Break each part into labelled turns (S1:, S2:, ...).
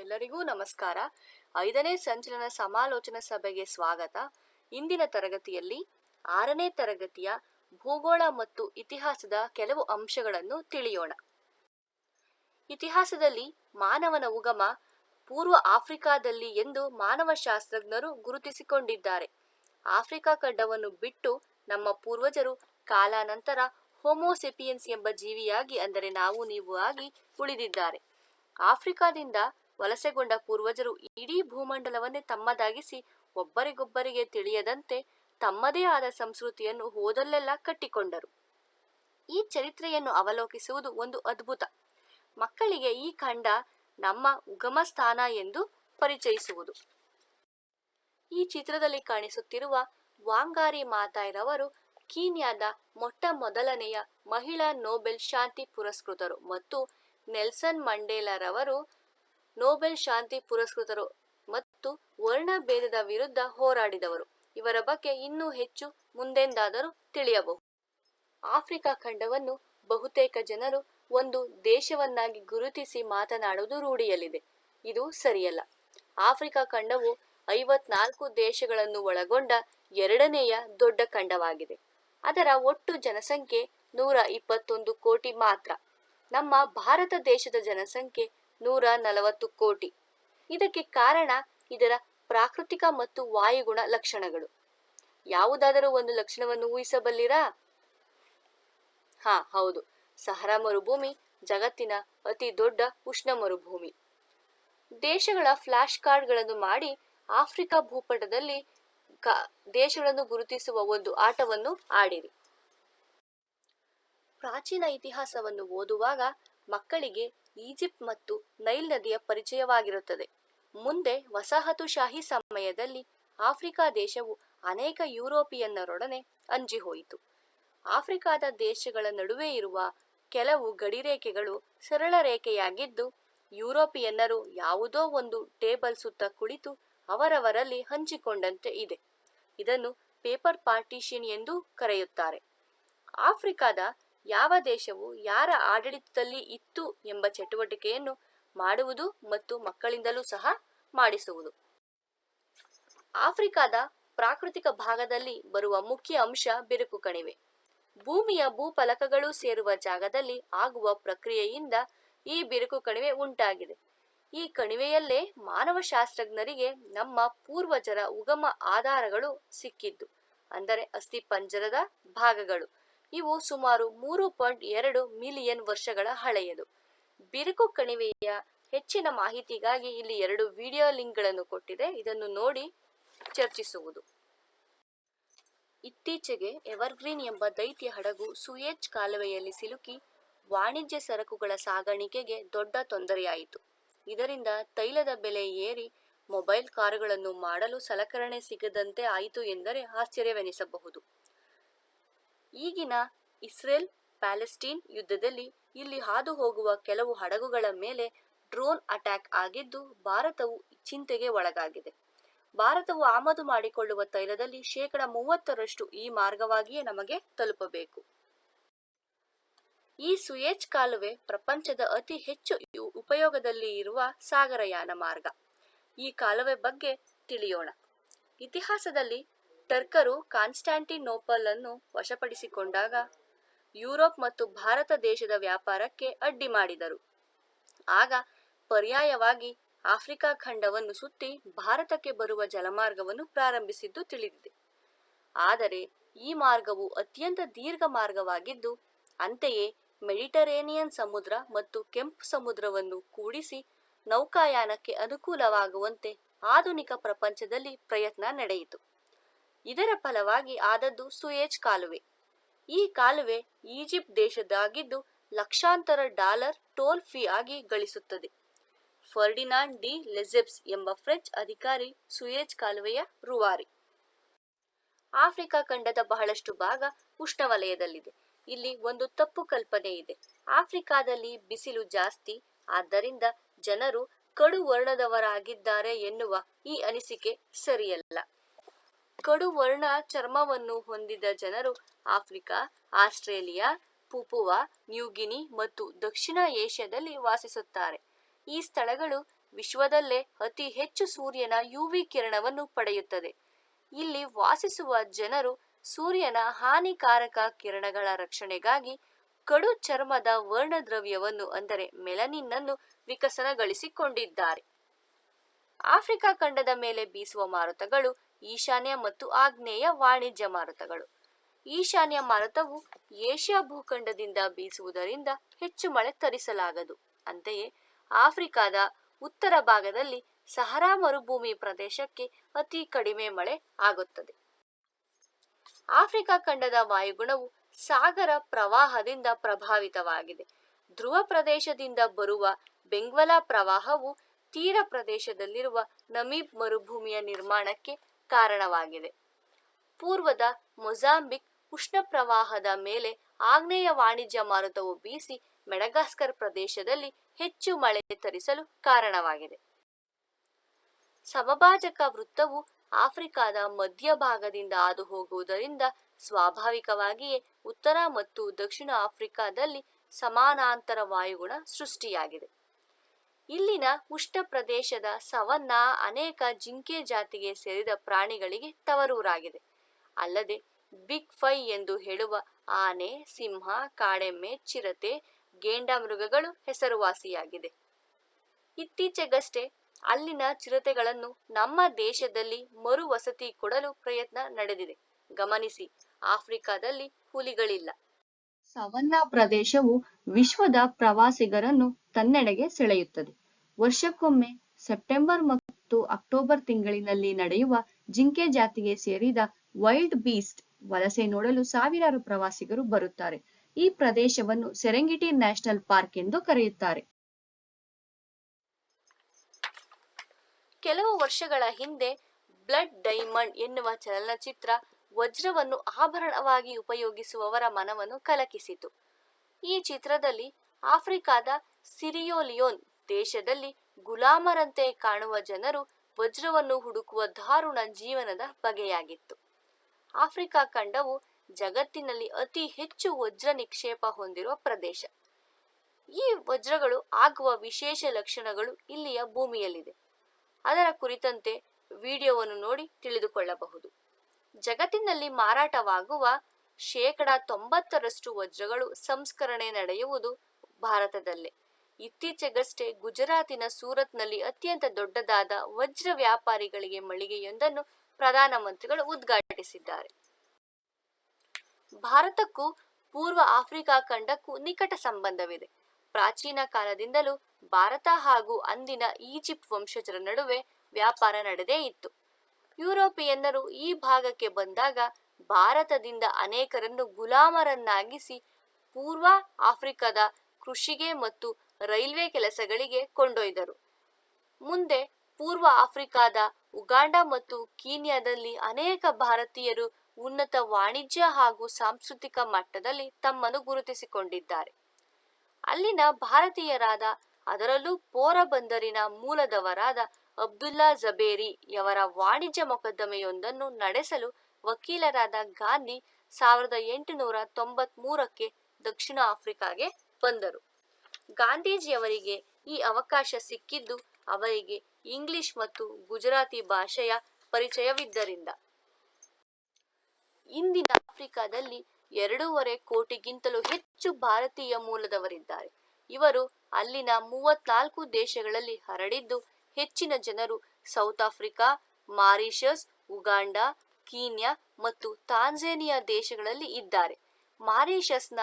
S1: ಎಲ್ಲರಿಗೂ ನಮಸ್ಕಾರ. ಐದನೇ ಸಂಚಲನ ಸಮಾಲೋಚನಾ ಸಭೆಗೆ ಸ್ವಾಗತ. ಇಂದಿನ ತರಗತಿಯಲ್ಲಿ ಆರನೇ ತರಗತಿಯ ಭೂಗೋಳ ಮತ್ತು ಇತಿಹಾಸದ ಕೆಲವು ಅಂಶಗಳನ್ನು ತಿಳಿಯೋಣ. ಇತಿಹಾಸದಲ್ಲಿ ಮಾನವನ ಉಗಮ ಪೂರ್ವ ಆಫ್ರಿಕಾದಲ್ಲಿ ಎಂದು ಮಾನವಶಾಸ್ತ್ರಜ್ಞರು ಗುರುತಿಸಿಕೊಂಡಿದ್ದಾರೆ. ಆಫ್ರಿಕಾ ಖಂಡವನ್ನು ಬಿಟ್ಟು ನಮ್ಮ ಪೂರ್ವಜರು ಕಾಲಾನಂತರ ಹೋಮೋಸೆಪಿಯನ್ಸ್ ಎಂಬ ಜೀವಿಯಾಗಿ ಅಂದರೆ ನಾವು ನೀವು ಆಗಿ ಉಳಿದಿದ್ದಾರೆ. ಆಫ್ರಿಕಾದಿಂದ ವಲಸೆಗೊಂಡ ಪೂರ್ವಜರು ಇಡೀ ಭೂಮಂಡಲವನ್ನೇ ತಮ್ಮದಾಗಿಸಿ ಒಬ್ಬರಿಗೊಬ್ಬರಿಗೆ ತಿಳಿಯದಂತೆ ತಮ್ಮದೇ ಆದ ಸಂಸ್ಕೃತಿಯನ್ನು ಹೋದಲ್ಲೆಲ್ಲ ಕಟ್ಟಿಕೊಂಡರು. ಈ ಚರಿತ್ರೆಯನ್ನು ಅವಲೋಕಿಸುವುದು ಒಂದು ಅದ್ಭುತ. ಮಕ್ಕಳಿಗೆ ಈ ಖಂಡ ನಮ್ಮ ಉಗಮ ಸ್ಥಾನ ಎಂದು ಪರಿಚಯಿಸುವುದು. ಈ ಚಿತ್ರದಲ್ಲಿ ಕಾಣಿಸುತ್ತಿರುವ ವಾಂಗಾರಿ ಮಾತಾಯರವರು ಕೀನ್ಯಾದ ಮೊಟ್ಟ ಮೊದಲನೆಯ ಮಹಿಳಾ ನೊಬೆಲ್ ಶಾಂತಿ ಪುರಸ್ಕೃತರು ಮತ್ತು ನೆಲ್ಸನ್ ಮಂಡೇಲರವರು ನೊಬೆಲ್ ಶಾಂತಿ ಪುರಸ್ಕೃತರು ಮತ್ತು ವರ್ಣಭೇದದ ವಿರುದ್ಧ ಹೋರಾಡಿದವರು. ಇವರ ಬಗ್ಗೆ ಇನ್ನೂ ಹೆಚ್ಚು ಮುಂದೆಂದಾದರೂ ತಿಳಿಯಬಹುದು. ಆಫ್ರಿಕಾ ಖಂಡವನ್ನು ಬಹುತೇಕ ಜನರು ಒಂದು ದೇಶವನ್ನಾಗಿ ಗುರುತಿಸಿ ಮಾತನಾಡುವುದು ರೂಢಿಯಲ್ಲಿದೆ. ಇದು ಸರಿಯಲ್ಲ. ಆಫ್ರಿಕಾ ಖಂಡವು ಐವತ್ನಾಲ್ಕು ದೇಶಗಳನ್ನು ಒಳಗೊಂಡ ಎರಡನೆಯ ದೊಡ್ಡ ಖಂಡವಾಗಿದೆ. ಅದರ ಒಟ್ಟು ಜನಸಂಖ್ಯೆ ನೂರ ಇಪ್ಪತ್ತೊಂದು ಕೋಟಿ ಮಾತ್ರ. ನಮ್ಮ ಭಾರತ ದೇಶದ ಜನಸಂಖ್ಯೆ ನೂರ ನಲವತ್ತು ಕೋಟಿ. ಇದಕ್ಕೆ ಕಾರಣ ಇದರ ಪ್ರಾಕೃತಿಕ ಮತ್ತು ವಾಯುಗುಣ ಲಕ್ಷಣಗಳು. ಯಾವುದಾದರೂ ಒಂದು ಲಕ್ಷಣವನ್ನು ಊಹಿಸಬಲ್ಲಿರಾ? ಹಾ, ಹೌದು. ಸಹರಾ ಮರುಭೂಮಿ, ಜಗತ್ತಿನ ಅತಿ ದೊಡ್ಡ ಉಷ್ಣ ಮರುಭೂಮಿ. ದೇಶಗಳ ಫ್ಲಾಶ್ ಕಾರ್ಡ್ಗಳನ್ನು ಮಾಡಿ ಆಫ್ರಿಕಾ ಭೂಪಟದಲ್ಲಿ ದೇಶಗಳನ್ನು ಗುರುತಿಸುವ ಒಂದು ಆಟವನ್ನು ಆಡಿರಿ. ಪ್ರಾಚೀನ ಇತಿಹಾಸವನ್ನು ಓದುವಾಗ ಮಕ್ಕಳಿಗೆ ಈಜಿಪ್ಟ್ ಮತ್ತು ನೈಲ್ ನದಿಯ ಪರಿಚಯವಾಗಿರುತ್ತದೆ. ಮುಂದೆ ವಸಾಹತುಶಾಹಿ ಸಮಯದಲ್ಲಿ ಆಫ್ರಿಕಾ ದೇಶವು ಅನೇಕ ಯುರೋಪಿಯನ್ನರೊಡನೆ ಅಂಜಿಹೋಯಿತು ಆಫ್ರಿಕಾದ ದೇಶಗಳ ನಡುವೆ ಇರುವ ಕೆಲವು ಗಡಿರೇಖೆಗಳು ಸರಳ ರೇಖೆಯಾಗಿದ್ದು, ಯುರೋಪಿಯನ್ನರು ಯಾವುದೋ ಒಂದು ಟೇಬಲ್ ಸುತ್ತ ಕುಳಿತು ಅವರವರಲ್ಲಿ ಹಂಚಿಕೊಂಡಂತೆ ಇದೆ. ಇದನ್ನು ಪೇಪರ್ ಪಾರ್ಟಿಷನ್ ಎಂದು ಕರೆಯುತ್ತಾರೆ. ಆಫ್ರಿಕಾದ ಯಾವ ದೇಶವು ಯಾರ ಆಡಳಿತದಲ್ಲಿ ಇತ್ತು ಎಂಬ ಚಟುವಟಿಕೆಯನ್ನು ಮಾಡುವುದು ಮತ್ತು ಮಕ್ಕಳಿಂದಲೂ ಸಹ ಮಾಡಿಸುವುದು. ಆಫ್ರಿಕಾದ ಪ್ರಾಕೃತಿಕ ಭಾಗದಲ್ಲಿ ಬರುವ ಮುಖ್ಯ ಅಂಶ ಬಿರುಕು ಕಣಿವೆ. ಭೂಮಿಯ ಭೂಫಲಕಗಳು ಸೇರುವ ಜಾಗದಲ್ಲಿ ಆಗುವ ಪ್ರಕ್ರಿಯೆಯಿಂದ ಈ ಬಿರುಕು ಕಣಿವೆ ಉಂಟಾಗಿದೆ. ಈ ಕಣಿವೆಯಲ್ಲೇ ಮಾನವಶಾಸ್ತ್ರಜ್ಞರಿಗೆ ನಮ್ಮ ಪೂರ್ವಜರ ಉಗಮ ಆಧಾರಗಳು ಸಿಕ್ಕಿದ್ದು, ಅಂದರೆ ಅಸ್ಥಿಪಂಜರದ ಭಾಗಗಳು. ಇವು ಸುಮಾರು ಮೂರು ಪಾಯಿಂಟ್ ಎರಡು ಮಿಲಿಯನ್ ವರ್ಷಗಳ ಹಳೆಯದು. ಬಿರುಕು ಕಣಿವೆಯ ಹೆಚ್ಚಿನ ಮಾಹಿತಿಗಾಗಿ ಇಲ್ಲಿ ಎರಡು ವಿಡಿಯೋ ಲಿಂಕ್ಗಳನ್ನು ಕೊಟ್ಟಿದೆ. ಇದನ್ನು ನೋಡಿ ಚರ್ಚಿಸುವುದು. ಇತ್ತೀಚೆಗೆ ಎವರ್ಗ್ರೀನ್ ಎಂಬ ದೈತ್ಯ ಹಡಗು ಸುಯೇಜ್ ಕಾಲುವೆಯಲ್ಲಿ ಸಿಲುಕಿ ವಾಣಿಜ್ಯ ಸರಕುಗಳ ಸಾಗಾಣಿಕೆಗೆ ದೊಡ್ಡ ತೊಂದರೆಯಾಯಿತು. ಇದರಿಂದ ತೈಲದ ಬೆಲೆ ಏರಿ ಮೊಬೈಲ್ ಕಾರುಗಳನ್ನು ಮಾಡಲು ಸಲಕರಣೆ ಸಿಗದಂತೆ ಆಯಿತು ಎಂದರೆ ಆಶ್ಚರ್ಯವೆನಿಸಬಹುದು. ಈಗಿನ ಇಸ್ರೇಲ್ ಪ್ಯಾಲೆಸ್ಟೀನ್ ಯುದ್ಧದಲ್ಲಿ ಇಲ್ಲಿ ಹಾದು ಹೋಗುವ ಕೆಲವು ಹಡಗುಗಳ ಮೇಲೆ ಡ್ರೋನ್ ಅಟ್ಯಾಕ್ ಆಗಿದ್ದು ಭಾರತವು ಚಿಂತೆಗೆ ಒಳಗಾಗಿದೆ. ಭಾರತವು ಆಮದು ಮಾಡಿಕೊಳ್ಳುವ ತೈಲದಲ್ಲಿ ಶೇಕಡ ಮೂವತ್ತರಷ್ಟು ಈ ಮಾರ್ಗವಾಗಿಯೇ ನಮಗೆ ತಲುಪಬೇಕು. ಈ ಸುಯೇಜ್ ಕಾಲುವೆ ಪ್ರಪಂಚದ ಅತಿ ಹೆಚ್ಚು ಉಪಯೋಗದಲ್ಲಿ ಇರುವ ಸಾಗರಯಾನ ಮಾರ್ಗ. ಈ ಕಾಲುವೆ ಬಗ್ಗೆ ತಿಳಿಯೋಣ. ಇತಿಹಾಸದಲ್ಲಿ ಟರ್ಕರು ಕಾನ್ಸ್ಟಾಂಟಿನೋಪಲ್ ಅನ್ನು ವಶಪಡಿಸಿಕೊಂಡಾಗ ಯುರೋಪ್ ಮತ್ತು ಭಾರತ ದೇಶದ ವ್ಯಾಪಾರಕ್ಕೆ ಅಡ್ಡಿ ಮಾಡಿದರು. ಆಗ ಪರ್ಯಾಯವಾಗಿ ಆಫ್ರಿಕಾ ಖಂಡವನ್ನು ಸುತ್ತಿ ಭಾರತಕ್ಕೆ ಬರುವ ಜಲಮಾರ್ಗವನ್ನು ಪ್ರಾರಂಭಿಸಿದ್ದು ತಿಳಿದಿದೆ. ಆದರೆ ಈ ಮಾರ್ಗವು ಅತ್ಯಂತ ದೀರ್ಘ ಮಾರ್ಗವಾಗಿದ್ದು, ಅಂತೆಯೇ ಮೆಡಿಟರೇನಿಯನ್ ಸಮುದ್ರ ಮತ್ತು ಕೆಂಪು ಸಮುದ್ರವನ್ನು ಕೂಡಿಸಿ ನೌಕಾಯಾನಕ್ಕೆ ಅನುಕೂಲವಾಗುವಂತೆ ಆಧುನಿಕ ಪ್ರಪಂಚದಲ್ಲಿ ಪ್ರಯತ್ನ ನಡೆಯಿತು. ಇದರ ಫಲವಾಗಿ ಆದದ್ದು ಸುಯೇಜ್ ಕಾಲುವೆ. ಈ ಕಾಲುವೆ ಈಜಿಪ್ಟ್ ದೇಶದಾಗಿದ್ದು ಲಕ್ಷಾಂತರ ಡಾಲರ್ ಟೋಲ್ ಫೀ ಆಗಿ ಗಳಿಸುತ್ತದೆ. ಫರ್ಡಿನಾಂಡ್ ಡಿ ಲೆಜೆಬ್ಸ್ ಎಂಬ ಫ್ರೆಂಚ್ ಅಧಿಕಾರಿ ಸುಯೇಜ್ ಕಾಲುವೆಯ ರುವಾರಿ. ಆಫ್ರಿಕಾ ಖಂಡದ ಬಹಳಷ್ಟು ಭಾಗ ಉಷ್ಣವಲಯದಲ್ಲಿದೆ. ಇಲ್ಲಿ ಒಂದು ತಪ್ಪು ಕಲ್ಪನೆ ಇದೆ. ಆಫ್ರಿಕಾದಲ್ಲಿ ಬಿಸಿಲು ಜಾಸ್ತಿ, ಆದ್ದರಿಂದ ಜನರು ಕಡು ವರ್ಣದವರಾಗಿದ್ದಾರೆ ಎನ್ನುವ ಈ ಅನಿಸಿಕೆ ಸರಿಯಲ್ಲ. ಕಡು ವರ್ಣ ಚರ್ಮವನ್ನು ಹೊಂದಿದ ಜನರು ಆಫ್ರಿಕಾ, ಆಸ್ಟ್ರೇಲಿಯಾ, ಪುಪುವಾ ನ್ಯೂಗಿನಿ ಮತ್ತು ದಕ್ಷಿಣ ಏಷ್ಯಾದಲ್ಲಿ ವಾಸಿಸುತ್ತಾರೆ. ಈ ಸ್ಥಳಗಳು ವಿಶ್ವದಲ್ಲೇ ಅತಿ ಹೆಚ್ಚು ಸೂರ್ಯನ ಯುವಿ ಕಿರಣವನ್ನು ಪಡೆಯುತ್ತದೆ. ಇಲ್ಲಿ ವಾಸಿಸುವ ಜನರು ಸೂರ್ಯನ ಹಾನಿಕಾರಕ ಕಿರಣಗಳ ರಕ್ಷಣೆಗಾಗಿ ಕಡು ಚರ್ಮದ ವರ್ಣದ್ರವ್ಯವನ್ನು, ಅಂದರೆ ಮೆಲನಿನ್ ಅನ್ನು ವಿಕಸನಗೊಳಿಸಿಕೊಂಡಿದ್ದಾರೆ. ಆಫ್ರಿಕಾ ಖಂಡದ ಮೇಲೆ ಬೀಸುವ ಮಾರುತಗಳು ಈಶಾನ್ಯ ಮತ್ತು ಆಗ್ನೇಯ ವಾಣಿಜ್ಯ ಮಾರುತಗಳು. ಈಶಾನ್ಯ ಮಾರುತವು ಏಷ್ಯಾ ಭೂಖಂಡದಿಂದ ಬೀಸುವುದರಿಂದ ಹೆಚ್ಚು ಮಳೆ ತರಿಸಲಾಗದು. ಅಂತೆಯೇ ಆಫ್ರಿಕಾದ ಉತ್ತರ ಭಾಗದಲ್ಲಿ ಸಹರಾ ಮರುಭೂಮಿ ಪ್ರದೇಶಕ್ಕೆ ಅತಿ ಕಡಿಮೆ ಮಳೆ ಆಗುತ್ತದೆ. ಆಫ್ರಿಕಾ ಖಂಡದ ವಾಯುಗುಣವು ಸಾಗರ ಪ್ರವಾಹದಿಂದ ಪ್ರಭಾವಿತವಾಗಿದೆ. ಧ್ರುವ ಪ್ರದೇಶದಿಂದ ಬರುವ ಬೆಂಗ್ವಲ ಪ್ರವಾಹವು ತೀರ ಪ್ರದೇಶದಲ್ಲಿರುವ ನಮೀಬ್ ಮರುಭೂಮಿಯ ನಿರ್ಮಾಣಕ್ಕೆ ಕಾರಣವಾಗಿದೆ. ಪೂರ್ವದ ಮೊಜಾಂಬಿಕ್ ಉಷ್ಣ ಪ್ರವಾಹದ ಮೇಲೆ ಆಗ್ನೇಯ ವಾಣಿಜ್ಯ ಮಾರುತವು ಬೀಸಿ ಮೆಡಗಾಸ್ಕರ್ ಪ್ರದೇಶದಲ್ಲಿ ಹೆಚ್ಚು ಮಳೆ ತರಿಸಲು ಕಾರಣವಾಗಿದೆ. ಸಮಭಾಜಕ ವೃತ್ತವು ಆಫ್ರಿಕಾದ ಮಧ್ಯಭಾಗದಿಂದ ಹಾದು ಹೋಗುವುದರಿಂದ ಸ್ವಾಭಾವಿಕವಾಗಿಯೇ ಉತ್ತರ ಮತ್ತು ದಕ್ಷಿಣ ಆಫ್ರಿಕಾದಲ್ಲಿ ಸಮಾನಾಂತರ ವಾಯುಗುಣ ಸೃಷ್ಟಿಯಾಗಿದೆ. ಇಲ್ಲಿನ ಉಷ್ಣ ಪ್ರದೇಶದ ಸವನ್ನಾ ಅನೇಕ ಜಿಂಕೆ ಜಾತಿಗೆ ಸೇರಿದ ಪ್ರಾಣಿಗಳಿಗೆ ತವರೂರಾಗಿದೆ. ಅಲ್ಲದೆ ಬಿಗ್ ಫೈ ಎಂದು ಹೇಳುವ ಆನೆ, ಸಿಂಹ, ಕಾಡೆಮ್ಮೆ, ಚಿರತೆ ಗೇಂಡಾಮೃಗಗಳು ಹೆಸರುವಾಸಿಯಾಗಿದೆ. ಇತ್ತೀಚೆಗಷ್ಟೇ ಅಲ್ಲಿನ ಚಿರತೆಗಳನ್ನು ನಮ್ಮ ದೇಶದಲ್ಲಿ ಮರು ವಸತಿ ಕೊಡಲು ಪ್ರಯತ್ನ ನಡೆದಿದೆ. ಗಮನಿಸಿ, ಆಫ್ರಿಕಾದಲ್ಲಿ ಹುಲಿಗಳಿಲ್ಲ.
S2: ಸವನ್ನಾ ಪ್ರದೇಶವು ವಿಶ್ವದ ಪ್ರವಾಸಿಗರನ್ನು ತನ್ನೆಡೆಗೆ ಸೆಳೆಯುತ್ತದೆ. ವರ್ಷಕ್ಕೊಮ್ಮೆ ಸೆಪ್ಟೆಂಬರ್ ಮತ್ತು ಅಕ್ಟೋಬರ್ ತಿಂಗಳಿನಲ್ಲಿ ನಡೆಯುವ ಜಿಂಕೆ ಜಾತಿಗೆ ಸೇರಿದ ವೈಲ್ಡ್ ಬೀಸ್ಟ್ ವಲಸೆ ನೋಡಲು ಸಾವಿರಾರು ಪ್ರವಾಸಿಗರು ಬರುತ್ತಾರೆ. ಈ ಪ್ರದೇಶವನ್ನು ಸೆರೆಂಗಿಟಿ ನ್ಯಾಷನಲ್ ಪಾರ್ಕ್ ಎಂದು ಕರೆಯುತ್ತಾರೆ.
S1: ಕೆಲವು ವರ್ಷಗಳ ಹಿಂದೆ ಬ್ಲಡ್ ಡೈಮಂಡ್ ಎನ್ನುವ ಚಲನಚಿತ್ರ ವಜ್ರವನ್ನು ಆಭರಣವಾಗಿ ಉಪಯೋಗಿಸುವವರ ಮನವನ್ನು ಕಲಕಿಸಿತು. ಈ ಚಿತ್ರದಲ್ಲಿ ಆಫ್ರಿಕಾದ ಸಿರಿಯೋಲಿಯೋನ್ ದೇಶದಲ್ಲಿ ಗುಲಾಮರಂತೆ ಕಾಣುವ ಜನರು ವಜ್ರವನ್ನು ಹುಡುಕುವ ದಾರುಣ ಜೀವನದ ಬಗೆಯಾಗಿತ್ತು. ಆಫ್ರಿಕಾ ಖಂಡವು ಜಗತ್ತಿನಲ್ಲಿ ಅತಿ ಹೆಚ್ಚು ವಜ್ರ ನಿಕ್ಷೇಪ ಹೊಂದಿರುವ ಪ್ರದೇಶ. ಈ ವಜ್ರಗಳು ಆಗುವ ವಿಶೇಷ ಲಕ್ಷಣಗಳು ಇಲ್ಲಿಯ ಭೂಮಿಯಲ್ಲಿದೆ. ಅದರ ಕುರಿತಂತೆ ವಿಡಿಯೋವನ್ನು ನೋಡಿ ತಿಳಿದುಕೊಳ್ಳಬಹುದು. ಜಗತ್ತಿನಲ್ಲಿ ಮಾರಾಟವಾಗುವ ಶೇಕಡ ತೊಂಬತ್ತರಷ್ಟು ವಜ್ರಗಳು ಸಂಸ್ಕರಣೆ ನಡೆಯುವುದು ಭಾರತದಲ್ಲೇ. ಇತ್ತೀಚೆಗಷ್ಟೇ ಗುಜರಾತಿನ ಸೂರತ್ನಲ್ಲಿ ಅತ್ಯಂತ ದೊಡ್ಡದಾದ ವಜ್ರ ವ್ಯಾಪಾರಿಗಳಿಗೆ ಮಳಿಗೆಯೊಂದನ್ನು ಪ್ರಧಾನಮಂತ್ರಿಗಳು ಉದ್ಘಾಟಿಸಿದ್ದಾರೆ. ಭಾರತಕ್ಕೂ ಪೂರ್ವ ಆಫ್ರಿಕಾ ಖಂಡಕ್ಕೂ ನಿಕಟ ಸಂಬಂಧವಿದೆ. ಪ್ರಾಚೀನ ಕಾಲದಿಂದಲೂ ಭಾರತ ಹಾಗೂ ಅಂದಿನ ಈಜಿಪ್ಟ್ ವಂಶಜರ ನಡುವೆ ವ್ಯಾಪಾರ ನಡೆದೇ ಇತ್ತು. ಯುರೋಪಿಯನ್ನರು ಈ ಭಾಗಕ್ಕೆ ಬಂದಾಗ ಭಾರತದಿಂದ ಅನೇಕರನ್ನು ಗುಲಾಮರನ್ನಾಗಿಸಿ ಪೂರ್ವ ಆಫ್ರಿಕಾದ ಕೃಷಿಗೆ ಮತ್ತು ರೈಲ್ವೆ ಕೆಲಸಗಳಿಗೆ ಕೊಂಡೊಯ್ದರು. ಮುಂದೆ ಪೂರ್ವ ಆಫ್ರಿಕಾದ ಉಗಾಂಡ ಮತ್ತು ಕೀನ್ಯಾದಲ್ಲಿ ಅನೇಕ ಭಾರತೀಯರು ಉನ್ನತ ವಾಣಿಜ್ಯ ಹಾಗೂ ಸಾಂಸ್ಕೃತಿಕ ಮಟ್ಟದಲ್ಲಿ ತಮ್ಮನ್ನು ಗುರುತಿಸಿಕೊಂಡಿದ್ದಾರೆ. ಅಲ್ಲಿನ ಭಾರತೀಯರಾದ ಅದರಲ್ಲೂ ಪೋರಬಂದರಿನ ಮೂಲದವರಾದ ಅಬ್ದುಲ್ಲಾ ಜಬೇರಿ ಯವರ ವಾಣಿಜ್ಯ ಮೊಕದ್ದಮೆಯೊಂದನ್ನು ನಡೆಸಲು ವಕೀಲರಾದ ಗಾಂಧಿ ಸಾವಿರದ ಎಂಟುನೂರ ತೊಂಬತ್ ಮೂರಕ್ಕೆ ದಕ್ಷಿಣ ಆಫ್ರಿಕಾಗೆ ಬಂದರು. ಗಾಂಧೀಜಿಯವರಿಗೆ ಈ ಅವಕಾಶ ಸಿಕ್ಕಿದ್ದು ಅವರಿಗೆ ಇಂಗ್ಲಿಷ್ ಮತ್ತು ಗುಜರಾತಿ ಭಾಷೆಯ ಪರಿಚಯವಿದ್ದರಿಂದ. ಇಂದಿನ ಆಫ್ರಿಕಾದಲ್ಲಿ ಎರಡೂವರೆ ಕೋಟಿಗಿಂತಲೂ ಹೆಚ್ಚು ಭಾರತೀಯ ಮೂಲದವರಿದ್ದಾರೆ. ಇವರು ಅಲ್ಲಿನ ಮೂವತ್ನಾಲ್ಕು ದೇಶಗಳಲ್ಲಿ ಹರಡಿದ್ದು ಹೆಚ್ಚಿನ ಜನರು South Africa, Mauritius, Uganda Kenya ಮತ್ತು ತಾಂಜೇನಿಯಾ ದೇಶಗಳಲ್ಲಿ ಇದ್ದಾರೆ. ಮಾರಿಷಸ್ನ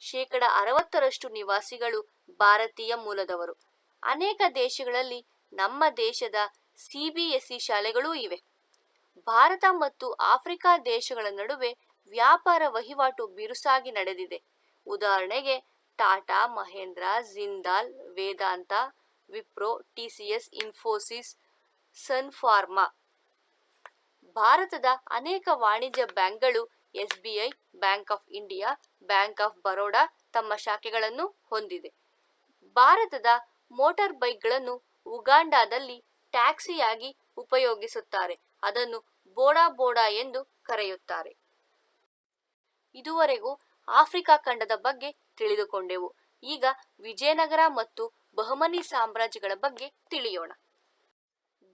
S1: ಶೇಕಡ ಅರವತ್ತರಷ್ಟು ನಿವಾಸಿಗಳು ಭಾರತೀಯ ಮೂಲದವರು. ಅನೇಕ ದೇಶಗಳಲ್ಲಿ ನಮ್ಮ ದೇಶದ ಸಿಬಿಎಸ್ಇ ಶಾಲೆಗಳೂ ಇವೆ. ಭಾರತ ಮತ್ತು ಆಫ್ರಿಕಾ ದೇಶಗಳ ನಡುವೆ ವ್ಯಾಪಾರ ವಹಿವಾಟು ಬಿರುಸಾಗಿ ನಡೆದಿದೆ. ಉದಾಹರಣೆಗೆ, ಟಾಟಾ, ಮಹೇಂದ್ರ, ಜಿಂದಾಲ್, ವೇದಾಂತ, ವಿಪ್ರೋ ಟಿಸಿಎಸ್ ಇನ್ಫೋಸಿಸ್ ಸನ್ ಫಾರ್ಮಾ ಭಾರತದ ಅನೇಕ ವಾಣಿಜ್ಯ ಬ್ಯಾಂಕ್ಗಳು SBI, bank of India, bank of Baroda ತಮ್ಮ ಶಾಖೆಗಳನ್ನು ಹೊಂದಿದೆ. ಭಾರತದ ಮೋಟಾರ್ ಬೈಕ್ಗಳನ್ನು ಉಗಾಂಡಾದಲ್ಲಿ ಟ್ಯಾಕ್ಸಿಯಾಗಿ ಉಪಯೋಗಿಸುತ್ತಾರೆ. ಅದನ್ನು ಬೋಡಾ ಬೋಡಾ ಎಂದು ಕರೆಯುತ್ತಾರೆ. ಇದುವರೆಗೂ ಆಫ್ರಿಕಾ ಖಂಡದ ಬಗ್ಗೆ ತಿಳಿದುಕೊಂಡೆವು. ಈಗ ವಿಜಯನಗರ ಮತ್ತು ಬಹಮನಿ ಸಾಮ್ರಾಜ್ಯಗಳ ಬಗ್ಗೆ ತಿಳಿಯೋಣ.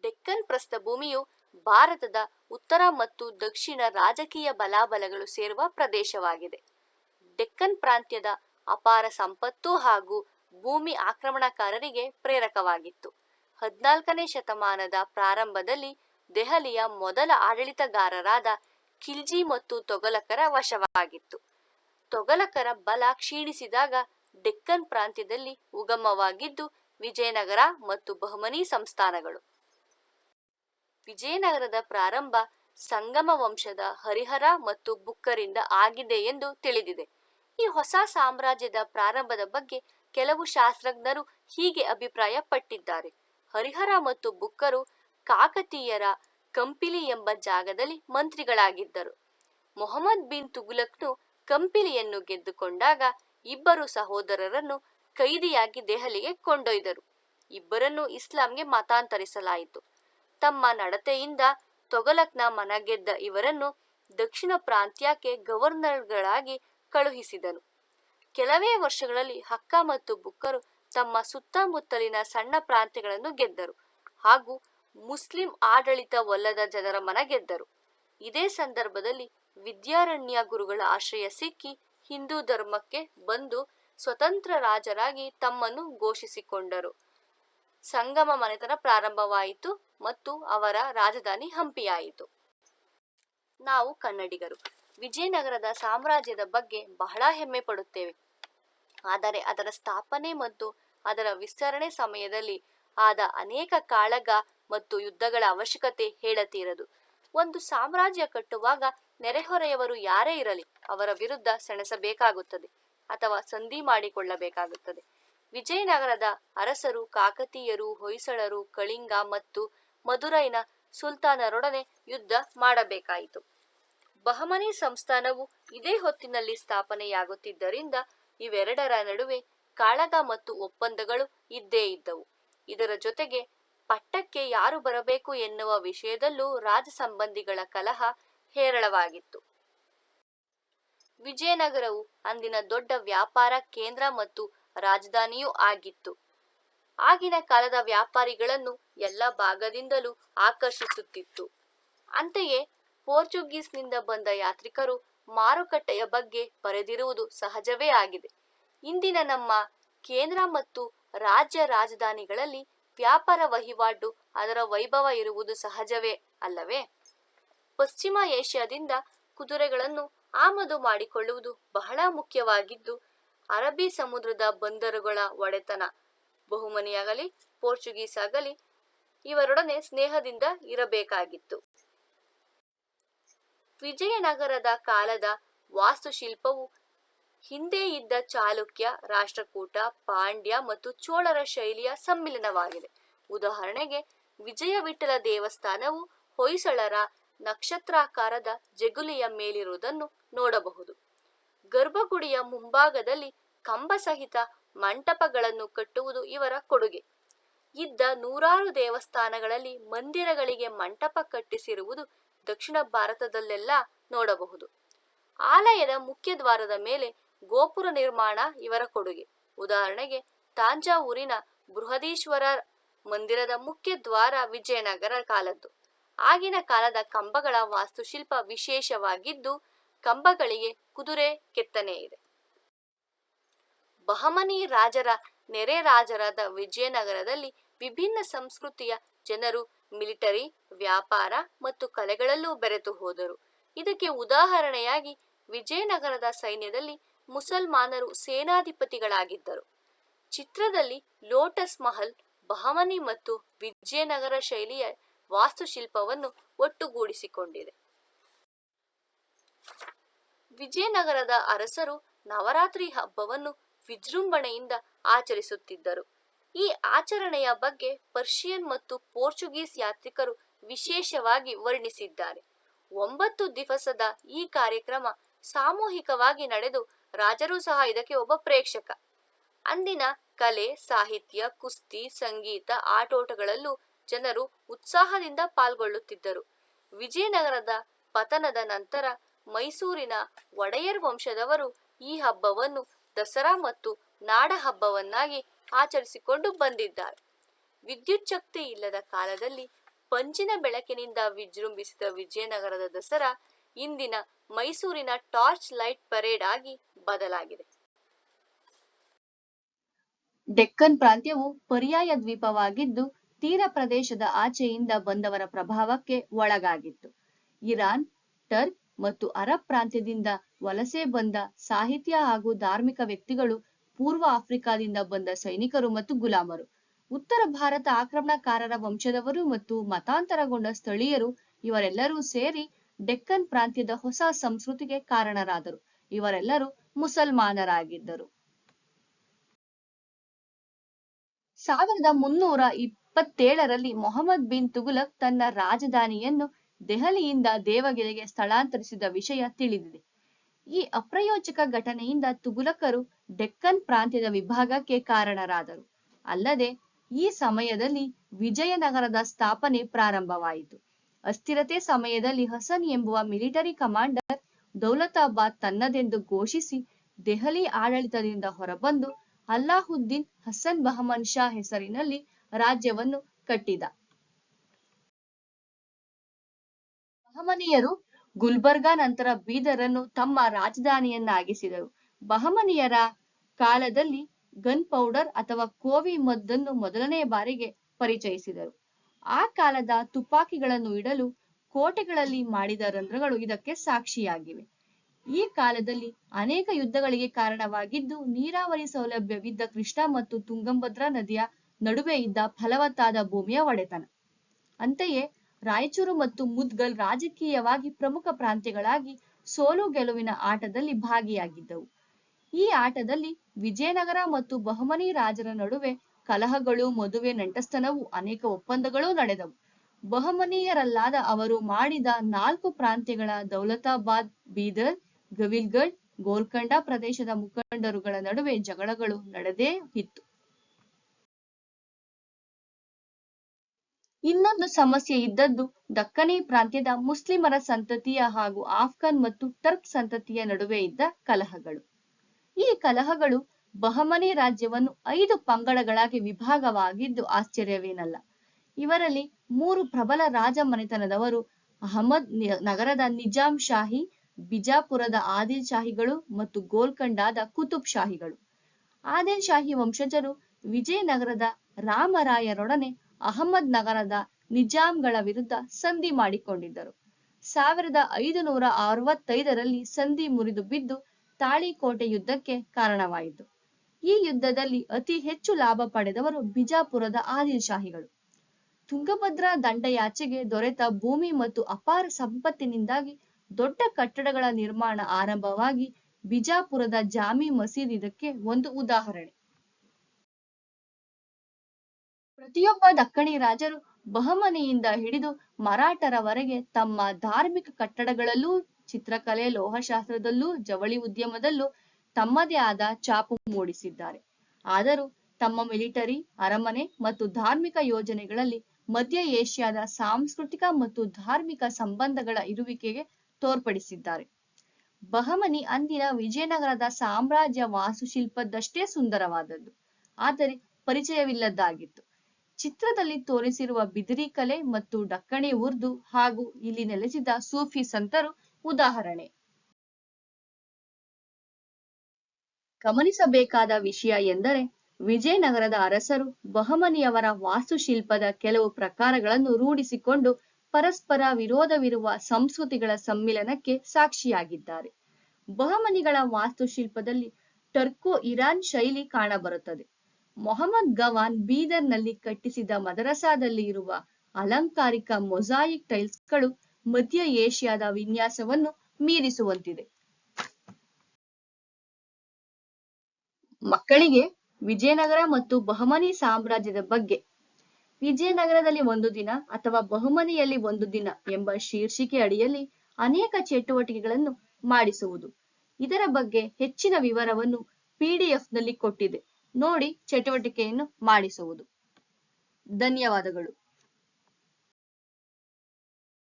S1: ಡೆಕ್ಕನ್ ಪ್ರಸ್ಥಭೂಮಿಯು ಭಾರತದ ಉತ್ತರ ಮತ್ತು ದಕ್ಷಿಣ ರಾಜಕೀಯ ಬಲಾಬಲಗಳು ಸೇರುವ ಪ್ರದೇಶವಾಗಿದೆ. ಡೆಕ್ಕನ್ ಪ್ರಾಂತ್ಯದ ಅಪಾರ ಸಂಪತ್ತು ಹಾಗೂ ಭೂಮಿ ಆಕ್ರಮಣಕಾರರಿಗೆ ಪ್ರೇರಕವಾಗಿತ್ತು. ಹದಿನಾಲ್ಕನೇ ಶತಮಾನದ ಪ್ರಾರಂಭದಲ್ಲಿ ದೆಹಲಿಯ ಮೊದಲ ಆಡಳಿತಗಾರರಾದ ಖಿಲ್ಜಿ ಮತ್ತು ತೊಗಲಕರ ವಶವಾಗಿತ್ತು. ತೊಗಲಕರ ಬಲ ಕ್ಷೀಣಿಸಿದಾಗ ಡೆಕ್ಕನ್ ಪ್ರಾಂತ್ಯದಲ್ಲಿ ಉಗಮವಾಗಿದ್ದು ವಿಜಯನಗರ ಮತ್ತು ಬಹಮನಿ ಸಂಸ್ಥಾನಗಳು. ವಿಜಯನಗರದ ಪ್ರಾರಂಭ ಸಂಗಮ ವಂಶದ ಹರಿಹರ ಮತ್ತು ಬುಕ್ಕರಿಂದ ಆಗಿದೆ ಎಂದು ತಿಳಿದಿದೆ. ಈ ಹೊಸ ಸಾಮ್ರಾಜ್ಯದ ಪ್ರಾರಂಭದ ಬಗ್ಗೆ ಕೆಲವು ಶಾಸ್ತ್ರಜ್ಞರು ಹೀಗೆ ಅಭಿಪ್ರಾಯ ಪಟ್ಟಿದ್ದಾರೆ ಹರಿಹರ ಮತ್ತು ಬುಕ್ಕರು ಕಾಕತೀಯರ ಕಂಪಿಲಿ ಎಂಬ ಜಾಗದಲ್ಲಿ ಮಂತ್ರಿಗಳಾಗಿದ್ದರು. ಮೊಹಮ್ಮದ್ ಬಿನ್ ತುಗುಲಕ್ನು ಕಂಪಿಲಿಯನ್ನು ಗೆದ್ದುಕೊಂಡಾಗ ಇಬ್ಬರು ಸಹೋದರರನ್ನು ಕೈದಿಯಾಗಿ ದೆಹಲಿಗೆ ಕೊಂಡೊಯ್ದರು. ಇಬ್ಬರನ್ನು ಇಸ್ಲಾಂಗೆ ಮತಾಂತರಿಸಲಾಯಿತು. ತಮ್ಮ ನಡತೆಯಿಂದ ತೊಗಲಕ್ನ ಮನಗೆದ್ದ ಇವರನ್ನು ದಕ್ಷಿಣ ಪ್ರಾಂತ್ಯಕ್ಕೆ ಗವರ್ನರ್ಗಳಾಗಿ ಕಳುಹಿಸಿದನು ಕೆಲವೇ ವರ್ಷಗಳಲ್ಲಿ ಹಕ್ಕ ಮತ್ತು ಬುಕ್ಕರು ತಮ್ಮ ಸುತ್ತಮುತ್ತಲಿನ ಸಣ್ಣ ಪ್ರಾಂತ್ಯಗಳನ್ನು ಗೆದ್ದರು ಹಾಗೂ ಮುಸ್ಲಿಂ ಆಡಳಿತವಲ್ಲದ ಜನರ ಮನ ಗೆದ್ದರು ಇದೇ ಸಂದರ್ಭದಲ್ಲಿ ವಿದ್ಯಾರಣ್ಯ ಗುರುಗಳ ಆಶ್ರಯ ಸಿಕ್ಕಿ ಹಿಂದೂ ಧರ್ಮಕ್ಕೆ ಬಂದು ಸ್ವತಂತ್ರ ರಾಜರಾಗಿ ತಮ್ಮನ್ನು ಘೋಷಿಸಿಕೊಂಡರು. ಸಂಗಮ ಮನೆತನ ಪ್ರಾರಂಭವಾಯಿತು ಮತ್ತು ಅವರ ರಾಜಧಾನಿ ಹಂಪಿಯಾಯಿತು. ನಾವು ಕನ್ನಡಿಗರು. ವಿಜಯನಗರದ ಸಾಮ್ರಾಜ್ಯದ ಬಗ್ಗೆ ಬಹಳ ಹೆಮ್ಮೆ ಪಡುತ್ತೇವೆ. ಆದರೆ ಅದರ ಸ್ಥಾಪನೆ ಮತ್ತು ಅದರ ವಿಸ್ತರಣೆ ಸಮಯದಲ್ಲಿ ಆದ ಅನೇಕ ಕಾಳಗ ಮತ್ತು ಯುದ್ಧಗಳ ಅವಶ್ಯಕತೆ ಹೇಳತೀರದು. ಒಂದು ಸಾಮ್ರಾಜ್ಯ ಕಟ್ಟುವಾಗ ನೆರೆಹೊರೆಯವರು ಯಾರೇ ಇರಲಿ ಅವರ ವಿರುದ್ಧ ಸೆಣಸಬೇಕಾಗುತ್ತದೆ ಅಥವಾ ಸಂಧಿ ಮಾಡಿಕೊಳ್ಳಬೇಕಾಗುತ್ತದೆ. ವಿಜಯನಗರದ ಅರಸರು, ಕಾಕತೀಯರು, ಹೊಯ್ಸಳರು, ಕಳಿಂಗ ಮತ್ತು ಮದುರೈನ ಸುಲ್ತಾನರೊಡನೆ ಯುದ್ಧ ಮಾಡಬೇಕಾಯಿತು. ಬಹಮನಿ ಸಂಸ್ಥಾನವು ಇದೇ ಹೊತ್ತಿನಲ್ಲಿ ಸ್ಥಾಪನೆಯಾಗುತ್ತಿದ್ದರಿಂದ ಇವೆರಡರ ನಡುವೆ ಕಾಳಗ ಮತ್ತು ಒಪ್ಪಂದಗಳು ಇದ್ದೇ ಇದ್ದವು. ಇದರ ಜೊತೆಗೆ ಪಟ್ಟಕ್ಕೆ ಯಾರು ಬರಬೇಕು ಎನ್ನುವ ವಿಷಯದಲ್ಲೂ ರಾಜ ಸಂಬಂಧಿಗಳ ಕಲಹ ಹೇರಳವಾಗಿತ್ತು. ವಿಜಯನಗರವು ಅಂದಿನ ದೊಡ್ಡ ವ್ಯಾಪಾರ ಕೇಂದ್ರ ಮತ್ತು ರಾಜಧಾನಿಯೂ ಆಗಿತ್ತು. ಆಗಿನ ಕಾಲದ ವ್ಯಾಪಾರಿಗಳನ್ನು ಎಲ್ಲ ಭಾಗದಿಂದಲೂ ಆಕರ್ಷಿಸುತ್ತಿತ್ತು. ಅಂತೆಯೇ ಪೋರ್ಚುಗೀಸ್ನಿಂದ ಬಂದ ಯಾತ್ರಿಕರು ಮಾರುಕಟ್ಟೆಯ ಬಗ್ಗೆ ಬರೆದಿರುವುದು ಸಹಜವೇ ಆಗಿದೆ. ಇಂದಿನ ನಮ್ಮ ಕೇಂದ್ರ ಮತ್ತು ರಾಜ್ಯ ರಾಜಧಾನಿಗಳಲ್ಲಿ ವ್ಯಾಪಾರ ವಹಿವಾಟು ಅದರ ವೈಭವ ಇರುವುದು ಸಹಜವೇ ಅಲ್ಲವೇ? ಪಶ್ಚಿಮ ಏಷ್ಯಾದಿಂದ ಕುದುರೆಗಳನ್ನು ಆಮದು ಮಾಡಿಕೊಳ್ಳುವುದು ಬಹಳ ಮುಖ್ಯವಾಗಿದ್ದು ಅರಬ್ಬಿ ಸಮುದ್ರದ ಬಂದರುಗಳ ಒಡೆತನ. ಬಹುಮನಿಯಾಗಲಿ ಪೋರ್ಚುಗೀಸ್ ಆಗಲಿ ಇವರೊಡನೆ ಸ್ನೇಹದಿಂದ ಇರಬೇಕಾಗಿತ್ತು. ವಿಜಯನಗರದ ಕಾಲದ ವಾಸ್ತುಶಿಲ್ಪವು ಹಿಂದೆ ಇದ್ದ ಚಾಲುಕ್ಯ, ರಾಷ್ಟ್ರಕೂಟ, ಪಾಂಡ್ಯ ಮತ್ತು ಚೋಳರ ಶೈಲಿಯ ಸಮ್ಮಿಲನವಾಗಿದೆ. ಉದಾಹರಣೆಗೆ, ವಿಜಯ ವಿಠಲ ದೇವಸ್ಥಾನವು ಹೊಯ್ಸಳರ ನಕ್ಷತ್ರಾಕಾರದ ಜಗುಲಿಯ ಮೇಲಿರುವುದನ್ನು ನೋಡಬಹುದು. ಗರ್ಭಗುಡಿಯ ಮುಂಭಾಗದಲ್ಲಿ ಕಂಬ ಸಹಿತ ಮಂಟಪಗಳನ್ನು ಕಟ್ಟುವುದು ಇವರ ಕೊಡುಗೆ. ಇದ್ದ ನೂರಾರು ದೇವಸ್ಥಾನಗಳಲ್ಲಿ ಮಂದಿರಗಳಿಗೆ ಮಂಟಪ ಕಟ್ಟಿಸಿರುವುದು ದಕ್ಷಿಣ ಭಾರತದಲ್ಲೆಲ್ಲ ನೋಡಬಹುದು. ಆಲಯದ ಮುಖ್ಯ ದ್ವಾರದ ಮೇಲೆ ಗೋಪುರ ನಿರ್ಮಾಣ ಇವರ ಕೊಡುಗೆ. ಉದಾಹರಣೆಗೆ, ತಾಂಜಾವೂರಿನ ಬೃಹದೀಶ್ವರ ಮಂದಿರದ ಮುಖ್ಯ ದ್ವಾರ ವಿಜಯನಗರ ಕಾಲದ್ದು. ಆಗಿನ ಕಾಲದ ಕಂಬಗಳ ವಾಸ್ತುಶಿಲ್ಪ ವಿಶೇಷವಾಗಿದ್ದು ಕಂಬಗಳಿಗೆ ಕುದುರೆ ಕೆತ್ತನೆ ಇದೆ. ಬಹಮನಿ ರಾಜರ, ನೆರೆ ರಾಜರಾದ ವಿಜಯನಗರದಲ್ಲಿ ವಿಭಿನ್ನ ಸಂಸ್ಕೃತಿಯ ಜನರು, ಮಿಲಿಟರಿ, ವ್ಯಾಪಾರ ಮತ್ತು ಕಲೆಗಳಲ್ಲೂ ಬೆರೆತು ಹೋದರು. ಇದಕ್ಕೆ ಉದಾಹರಣೆಯಾಗಿ ವಿಜಯನಗರದ ಸೈನ್ಯದಲ್ಲಿ ಮುಸಲ್ಮಾನರು ಸೇನಾಧಿಪತಿಗಳಾಗಿದ್ದರು. ಚಿತ್ರದಲ್ಲಿ ಲೋಟಸ್ ಮಹಲ್, ಬಹಮನಿ ಮತ್ತು ವಿಜಯನಗರ ಶೈಲಿಯ ವಾಸ್ತುಶಿಲ್ಪವನ್ನು ಒಟ್ಟುಗೂಡಿಸಿಕೊಂಡಿದೆ. ವಿಜಯನಗರದ ಅರಸರು ನವರಾತ್ರಿ ಹಬ್ಬವನ್ನು ವಿಜೃಂಭಣೆಯಿಂದ ಆಚರಿಸುತ್ತಿದ್ದರು. ಈ ಆಚರಣೆಯ ಬಗ್ಗೆ ಪರ್ಷಿಯನ್ ಮತ್ತು ಪೋರ್ಚುಗೀಸ್ ಯಾತ್ರಿಕರು ವಿಶೇಷವಾಗಿ ವರ್ಣಿಸಿದ್ದಾರೆ. ಒಂಬತ್ತು ದಿವಸದ ಈ ಕಾರ್ಯಕ್ರಮ ಸಾಮೂಹಿಕವಾಗಿ ನಡೆದು ರಾಜರು ಸಹ ಇದಕ್ಕೆ ಒಬ್ಬ ಪ್ರೇಕ್ಷಕ. ಅಂದಿನ ಕಲೆ, ಸಾಹಿತ್ಯ, ಕುಸ್ತಿ, ಸಂಗೀತ, ಆಟೋಟಗಳಲ್ಲೂ ಜನರು ಉತ್ಸಾಹದಿಂದ ಪಾಲ್ಗೊಳ್ಳುತ್ತಿದ್ದರು. ವಿಜಯನಗರದ ಪತನದ ನಂತರ ಮೈಸೂರಿನ ಒಡೆಯರ್ ವಂಶದವರು ಈ ಹಬ್ಬವನ್ನು ದಸರಾ ಮತ್ತು ನಾಡ ಹಬ್ಬವನ್ನಾಗಿ ಆಚರಿಸಿಕೊಂಡು ಬಂದಿದ್ದಾರೆ. ವಿದ್ಯುತ್ ಶಕ್ತಿ ಇಲ್ಲದ ಕಾಲದಲ್ಲಿ ಪಂಜಿನ ಬೆಳಕಿನಿಂದ ವಿಜೃಂಭಿಸಿದ ವಿಜಯನಗರದ ದಸರಾ ಇಂದಿನ ಮೈಸೂರಿನ ಟಾರ್ಚ್ ಲೈಟ್ ಪರೇಡ್ ಆಗಿ ಬದಲಾಗಿದೆ.
S2: ಡೆಕ್ಕನ್ ಪ್ರಾಂತ್ಯವು ಪರ್ಯಾಯ ದ್ವೀಪವಾಗಿದ್ದು, ತೀರ ಪ್ರದೇಶದ ಆಚೆಯಿಂದ ಬಂದವರ ಪ್ರಭಾವಕ್ಕೆ ಒಳಗಾಗಿತ್ತು. ಇರಾನ್, ಟರ್ಕ್ ಮತ್ತು ಅರಬ್ ಪ್ರಾಂತ್ಯದಿಂದ ವಲಸೆ ಬಂದ ಸಾಹಿತ್ಯ ಹಾಗೂ ಧಾರ್ಮಿಕ ವ್ಯಕ್ತಿಗಳು ಪೂರ್ವ ಆಫ್ರಿಕಾದಿಂದ ಬಂದ ಸೈನಿಕರು ಮತ್ತು ಗುಲಾಮರು. ಉತ್ತರ ಭಾರತ ಆಕ್ರಮಣಕಾರರ ವಂಶದವರು ಮತ್ತು ಮತಾಂತರಗೊಂಡ ಸ್ಥಳೀಯರು ಇವರೆಲ್ಲರೂ ಸೇರಿ ಡೆಕ್ಕನ್ ಪ್ರಾಂತ್ಯದ ಹೊಸ ಸಂಸ್ಕೃತಿಗೆ ಕಾರಣರಾದರು. ಇವರೆಲ್ಲರೂ ಮುಸಲ್ಮಾನರಾಗಿದ್ದರು. ಸಾವಿರದ ಮುನ್ನೂರ ಇಪ್ಪತ್ತೇಳರಲ್ಲಿ ಮೊಹಮ್ಮದ್ ಬಿನ್ ತುಗುಲಕ್ ತನ್ನ ರಾಜಧಾನಿಯನ್ನು ದೆಹಲಿಯಿಂದ ದೇವಗಿರಿಗೆ ಸ್ಥಳಾಂತರಿಸಿದ ವಿಷಯ ತಿಳಿದಿದೆ. ಈ ಅಪ್ರಯೋಜಕ ಘಟನೆಯಿಂದ ತುಗುಲಕರು ಡೆಕ್ಕನ್ ಪ್ರಾಂತ್ಯದ ವಿಭಾಗಕ್ಕೆ ಕಾರಣರಾದರು. ಅಲ್ಲದೆ, ಈ ಸಮಯದಲ್ಲಿ ವಿಜಯನಗರದ ಸ್ಥಾಪನೆ ಪ್ರಾರಂಭವಾಯಿತು. ಅಸ್ಥಿರತೆ ಸಮಯದಲ್ಲಿ ಹಸನ್ ಎಂಬುವ ಮಿಲಿಟರಿ ಕಮಾಂಡರ್ ದೌಲತಾಬಾದ್ ತನ್ನದೆಂದು ಘೋಷಿಸಿ ದೆಹಲಿ ಆಡಳಿತದಿಂದ ಹೊರಬಂದು ಅಲ್ಲಾಹುದ್ದೀನ್ ಹಸನ್ ಬಹಮನ್ ಶಾ ಹೆಸರಿನಲ್ಲಿ ರಾಜ್ಯವನ್ನು ಕಟ್ಟಿದ. ಬಹಮನಿಯರು ಗುಲ್ಬರ್ಗಾ ನಂತರ ಬೀದರನ್ನು ತಮ್ಮ ರಾಜಧಾನಿಯನ್ನಾಗಿಸಿದರು. ಬಹಮನಿಯರ ಕಾಲದಲ್ಲಿ ಗನ್ ಪೌಡರ್ ಅಥವಾ ಕೋವಿ ಮದ್ದನ್ನು ಮೊದಲನೇ ಬಾರಿಗೆ ಪರಿಚಯಿಸಿದರು. ಆ ಕಾಲದ ತುಪಾಕಿಗಳನ್ನು ಇಡಲು ಕೋಟೆಗಳಲ್ಲಿ ಮಾಡಿದ ರಂಧ್ರಗಳು ಇದಕ್ಕೆ ಸಾಕ್ಷಿಯಾಗಿವೆ. ಈ ಕಾಲದಲ್ಲಿ ಅನೇಕ ಯುದ್ಧಗಳಿಗೆ ಕಾರಣವಾಗಿದ್ದು, ನೀರಾವರಿ ಸೌಲಭ್ಯವಿದ್ದ ಕೃಷ್ಣ ಮತ್ತು ತುಂಗಭದ್ರಾ ನದಿಯ ನಡುವೆ ಇದ್ದ ಫಲವತ್ತಾದ ಭೂಮಿಯ ಒಡೆತನ. ಅಂತೆಯೇ ರಾಯಚೂರು ಮತ್ತು ಮುದ್ಗಲ್ ರಾಜಕೀಯವಾಗಿ ಪ್ರಮುಖ ಪ್ರಾಂತ್ಯಗಳಾಗಿ ಸೋಲು ಗೆಲುವಿನ ಆಟದಲ್ಲಿ ಭಾಗಿಯಾಗಿದ್ದವು. ಈ ಆಟದಲ್ಲಿ ವಿಜಯನಗರ ಮತ್ತು ಬಹುಮನಿ ರಾಜರ ನಡುವೆ ಕಲಹಗಳು, ಮದುವೆ, ನಂಟಸ್ತನವು ಅನೇಕ ಒಪ್ಪಂದಗಳು ನಡೆದವು. ಬಹುಮನಿಯರಲ್ಲಾದ ಅವರು ಮಾಡಿದ ನಾಲ್ಕು ಪ್ರಾಂತ್ಯಗಳ ದೌಲತಾಬಾದ್, ಬೀದರ್ ಗವಿಲ್ಗಢ್ ಗೋಲ್ಕಂಡ ಪ್ರದೇಶದ ಮುಖಂಡರುಗಳ ನಡುವೆ ಜಗಳಗಳು ನಡೆದೇ ಇತ್ತು. ಇನ್ನೊಂದು ಸಮಸ್ಯೆ ಇದ್ದದ್ದು ದಕ್ಕನಿ ಪ್ರಾಂತ್ಯದ ಮುಸ್ಲಿಮರ ಸಂತತಿಯ ಹಾಗೂ ಆಫ್ಘನ್ ಮತ್ತು ಟರ್ಕ್ ಸಂತತಿಯ ನಡುವೆ ಇದ್ದ ಕಲಹಗಳು. ಈ ಕಲಹಗಳು ಬಹಮನಿ ರಾಜ್ಯವನ್ನು ಐದು ಪಂಗಡಗಳಾಗಿ ವಿಭಾಗವಾಗಿದ್ದು ಆಶ್ಚರ್ಯವೇನಲ್ಲ. ಇವರಲ್ಲಿ ಮೂರು ಪ್ರಬಲ ರಾಜ ಮನೆತನದವರು ಅಹಮದ್ ನಗರದ ನಿಜಾಂ ಶಾಹಿ, ಬಿಜಾಪುರದ ಆದಿಲ್ ಶಾಹಿಗಳು ಮತ್ತು ಗೋಲ್ಕಂಡಾದ ಕುತುಬ್ ಶಾಹಿಗಳು. ಆದಿಲ್ ಶಾಹಿ ವಂಶಜರು ವಿಜಯನಗರದ ರಾಮರಾಯರೊಡನೆ ಅಹಮದ್ ನಗರದ ನಿಜಾಂಗಳ ವಿರುದ್ಧ ಸಂಧಿ ಮಾಡಿಕೊಂಡಿದ್ದರು. ಸಾವಿರದ ಐದುನೂರ ಅರವತ್ತೈದರಲ್ಲಿ ಸಂಧಿ ಮುರಿದು ಬಿದ್ದು ತಾಳಿಕೋಟೆ ಯುದ್ಧಕ್ಕೆ ಕಾರಣವಾಯಿತು. ಈ ಯುದ್ಧದಲ್ಲಿ ಅತಿ ಹೆಚ್ಚು ಲಾಭ ಪಡೆದವರು ಬಿಜಾಪುರದ ಆದಿಲ್ಶಾಹಿಗಳು. ತುಂಗಭದ್ರಾ ದಂಡಯಾಚೆಗೆ ದೊರೆತ ಭೂಮಿ ಮತ್ತು ಅಪಾರ ಸಂಪತ್ತಿನಿಂದಾಗಿ ದೊಡ್ಡ ಕಟ್ಟಡಗಳ ನಿರ್ಮಾಣ ಆರಂಭವಾಗಿ ಬಿಜಾಪುರದ ಜಾಮಿ ಮಸೀದಿ ಇದಕ್ಕೆ ಒಂದು ಉದಾಹರಣೆ. ಪ್ರತಿಯೊಬ್ಬ ದಕ್ಕಣಿ ರಾಜರು ಬಹಮನಿಯಿಂದ ಹಿಡಿದು ಮರಾಠರವರೆಗೆ ತಮ್ಮ ಧಾರ್ಮಿಕ ಕಟ್ಟಡಗಳಲ್ಲೂ, ಚಿತ್ರಕಲೆ, ಲೋಹಶಾಸ್ತ್ರದಲ್ಲೂ, ಜವಳಿ ಉದ್ಯಮದಲ್ಲೂ ತಮ್ಮದೇ ಆದ ಛಾಪು ಮೂಡಿಸಿದ್ದಾರೆ. ಆದರೂ ತಮ್ಮ ಮಿಲಿಟರಿ, ಅರಮನೆ ಮತ್ತು ಧಾರ್ಮಿಕ ಯೋಜನೆಗಳಲ್ಲಿ ಮಧ್ಯ ಏಷ್ಯಾದ ಸಾಂಸ್ಕೃತಿಕ ಮತ್ತು ಧಾರ್ಮಿಕ ಸಂಬಂಧಗಳ ಇರುವಿಕೆಗೆ ತೋರ್ಪಡಿಸಿದ್ದಾರೆ. ಬಹಮನಿ ಅಂದಿನ ವಿಜಯನಗರದ ಸಾಮ್ರಾಜ್ಯ ವಾಸ್ತುಶಿಲ್ಪದಷ್ಟೇ ಸುಂದರವಾದದ್ದು. ಆದರೆ ಪರಿಚಯವಿಲ್ಲದ್ದಾಗಿತ್ತು. ಚಿತ್ರದಲ್ಲಿ ತೋರಿಸಿರುವ ಬಿದಿರಿ ಕಲೆ ಮತ್ತು ಡಕ್ಕಣಿ ಉರ್ದು ಹಾಗೂ ಇಲ್ಲಿ ನೆಲೆಸಿದ ಸೂಫಿ ಸಂತರು ಉದಾಹರಣೆ. ಗಮನಿಸಬೇಕಾದ ವಿಷಯ ಎಂದರೆ ವಿಜಯನಗರದ ಅರಸರು ಬಹಮನಿಯವರ ವಾಸ್ತುಶಿಲ್ಪದ ಕೆಲವು ಪ್ರಕಾರಗಳನ್ನು ರೂಢಿಸಿಕೊಂಡು ಪರಸ್ಪರ ವಿರೋಧವಿರುವ ಸಂಸ್ಕೃತಿಗಳ ಸಮ್ಮಿಲನಕ್ಕೆ ಸಾಕ್ಷಿಯಾಗಿದ್ದಾರೆ. ಬಹಮನಿಗಳ ವಾಸ್ತುಶಿಲ್ಪದಲ್ಲಿ ಟರ್ಕೋ ಇರಾನ್ ಶೈಲಿ ಕಾಣಬರುತ್ತದೆ. ಮೊಹಮ್ಮದ್ ಗವಾನ್ ಬೀದರ್ನಲ್ಲಿ ಕಟ್ಟಿಸಿದ ಮದರಸಾದಲ್ಲಿ ಇರುವ ಅಲಂಕಾರಿಕ ಮೊಸಾಯಿಕ್ ಟೈಲ್ಸ್ಗಳು ಮಧ್ಯ ಏಷ್ಯಾದ ವಿನ್ಯಾಸವನ್ನು ಮೀರಿಸುವಂತಿದೆ. ಮಕ್ಕಳಿಗೆ ವಿಜಯನಗರ ಮತ್ತು ಬಹಮನಿ ಸಾಮ್ರಾಜ್ಯದ ಬಗ್ಗೆ, ವಿಜಯನಗರದಲ್ಲಿ ಒಂದು ದಿನ ಅಥವಾ ಬಹುಮನಿಯಲ್ಲಿ ಒಂದು ದಿನ ಎಂಬ ಶೀರ್ಷಿಕೆ ಅಡಿಯಲ್ಲಿ ಅನೇಕ ಚಟುವಟಿಕೆಗಳನ್ನು ಮಾಡಿಸುವುದು. ಇದರ ಬಗ್ಗೆ ಹೆಚ್ಚಿನ ವಿವರವನ್ನು ಪಿಡಿಎಫ್ನಲ್ಲಿ ಕೊಟ್ಟಿದೆ. ನೋಡಿ ಚಟುವಟಿಕೆಯನ್ನು ಮಾಡಿಸುವುದು. ಧನ್ಯವಾದಗಳು.